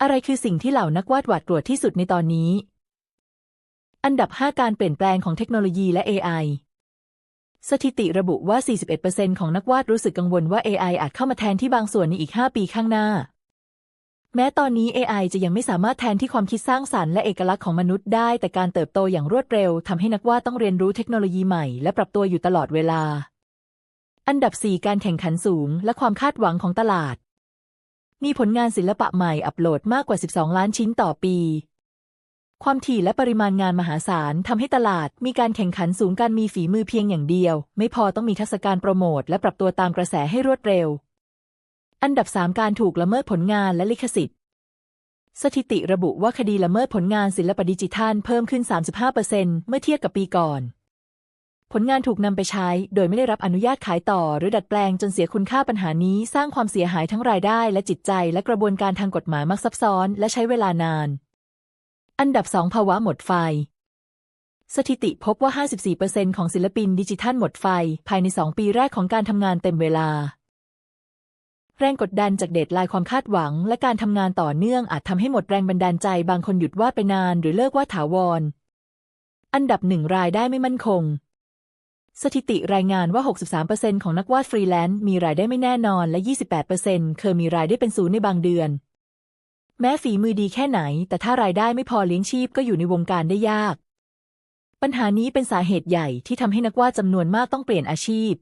อะไรคือสิ่งที่เหล่านักวาดหวาดกลัวที่สุดในตอนนี้ อันดับ 5 การเปลี่ยนแปลงของเทคโนโลยีและ AI สถิติระบุว่า 41%ของนักวาดรู้สึกกังวลว่า AI อาจเข้ามาแทนที่บางส่วนในอีก 5 ปีข้างหน้า แม้ตอนนี้ AI จะยังไม่สามารถแทนที่ความคิดสร้างสรรค์และเอกลักษณ์ของมนุษย์ได้ แต่การเติบโตอย่างรวดเร็วทำให้นักวาดต้องเรียนรู้เทคโนโลยีใหม่และปรับตัวอยู่ตลอดเวลา อันดับ 4 การแข่งขันสูง และความคาดหวังของตลาด มีผลงานศิลปะใหม่อัปโหลดมากกว่า 12 ล้านชิ้นต่อปี ความถี่และปริมาณงานมหาศาลทำให้ตลาดมีการแข่งขันสูงการมีฝีมือเพียงอย่างเดียว ไม่พอต้องมีทักษะการโปรโมทและปรับตัวตามกระแสให้รวดเร็ว อันดับ 3 การถูกละเมิดผลงานและลิขสิทธิ์ สถิติระบุว่าคดีละเมิดผลงานศิลปะดิจิทัลเพิ่มขึ้น 35%เมื่อเทียบกับปีก่อน ผลงานถูกนำไปใช้ โดยไม่ได้รับอนุญาตขายต่อ หรือดัดแปลงจนเสียคุณค่าปัญหานี้ สร้างความเสียหายทั้งรายได้และจิตใจ และกระบวนการทางกฎหมายมักซับซ้อน และใช้เวลานาน อันดับ 2 ภาวะหมดไฟ สถิติพบว่า 54%ของศิลปินดิจิทัลหมดไฟ ภายใน 2 ปีแรกของการทำงานเต็มเวลา แรงกดดันจากเดทไลน์ความคาดหวัง และการทำงานต่อเนื่องอาจทำให้หมดแรงบันดาลใจ บางคนหยุดวาดไปนาน หรือเลิกวาดถาวร อันดับหนึ่งรายได้ไม่มั่นคง สถิติรายงานว่า 63%ของนักวาดฟรีแลนซ์มีรายได้ไม่แน่นอนและ 28%เคยมีรายได้เป็นศูนย์ในบางเดือน แม้ฝีมือดีแค่ไหน แต่ถ้ารายได้ไม่พอเลี้ยงชีพก็อยู่ในวงการได้ยาก ปัญหานี้เป็นสาเหตุใหญ่ที่ทำให้นักวาดจำนวนมากต้องเปลี่ยนอาชีพ